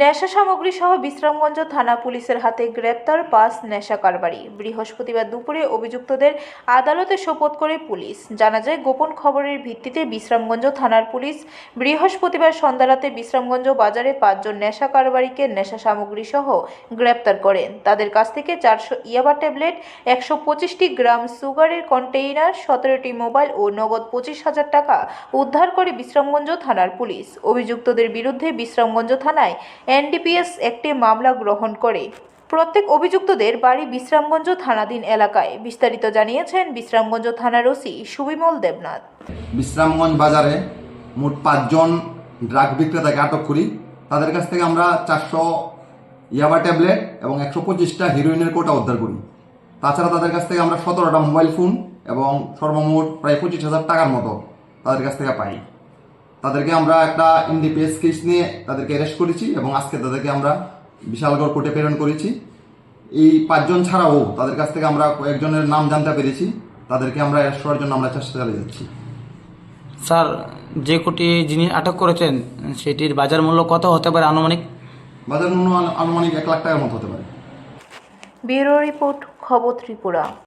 নেশা সামগ্রী সহ বিশ্রামগঞ্জ থানা পুলিশের হাতে গ্রেপ্তার পাঁচ নেশা কারবারি। বৃহস্পতিবার দুপুরে অভিযুক্তদের আদালতে শপথ করে পুলিশ। জানা যায়, গোপন খবরের ভিত্তিতে বিশ্রামগঞ্জ থানার পুলিশ বৃহস্পতিবার সন্ধ্যারাতে বিশ্রামগঞ্জ বাজারে পাঁচজন নেশা কারবারিকে নেশা সামগ্রী সহ গ্রেপ্তার করেন তাদের কাছ থেকে চারশো ইয়াবা ট্যাবলেট, একশো পঁচিশটি গ্রাম সুগারের কন্টেইনার, সতেরোটি মোবাইল ও নগদ পঁচিশ হাজার টাকা উদ্ধার করে বিশ্রামগঞ্জ থানার পুলিশ। অভিযুক্তদের বিরুদ্ধে বিশ্রামগঞ্জ থানায় এনডিপিএস একটি মামলা গ্রহণ করে। প্রত্যেক অভিযুক্তদের বাড়ি বিশ্রামগঞ্জ থানাধীন এলাকায়, বিস্তারিত জানিয়েছেন বিশ্রামগঞ্জ থানার ওসি সুবিমল দেবনাথ। বিশ্রামগঞ্জ বাজারে মোট পাঁচজন ড্রাগ বিক্রেতাকে আটক করি। তাদের কাছ থেকে আমরা চারশো ইয়াবা ট্যাবলেট এবং একশো পঁচিশটা হিরোইনের কোটা উদ্ধার করি। তাছাড়া তাদের কাছ থেকে আমরা সতেরোটা মোবাইল ফোন এবং সর্বমোট প্রায় পঁচিশ হাজার টাকার মতো তাদের কাছ থেকে পাই। তাদেরকে আমরা একটা এনডিপিএস কেস নিয়ে তাদেরকে অ্যারেস্ট করেছি এবং আজকে তাদেরকে আমরা বিশালগড় কোর্টে প্রেরণ করেছি। এই পাঁচজন ছাড়াও তাদের কাছ থেকে আমরা কয়েকজনের নাম জানতে পেরেছি। তাদেরকে আমরা অ্যারেস্ট করার জন্য আমরা চেষ্টা চালিয়ে যাচ্ছি। স্যার যে কোটি যিনি আটক করেছেন সেটির বাজার মূল্য কত হতে পারে আনুমানিক? বাজার মূল্য আনুমানিক এক লাখ টাকার মতো হতে পারে। ব্যুরো রিপোর্ট খবর ত্রিপুরা।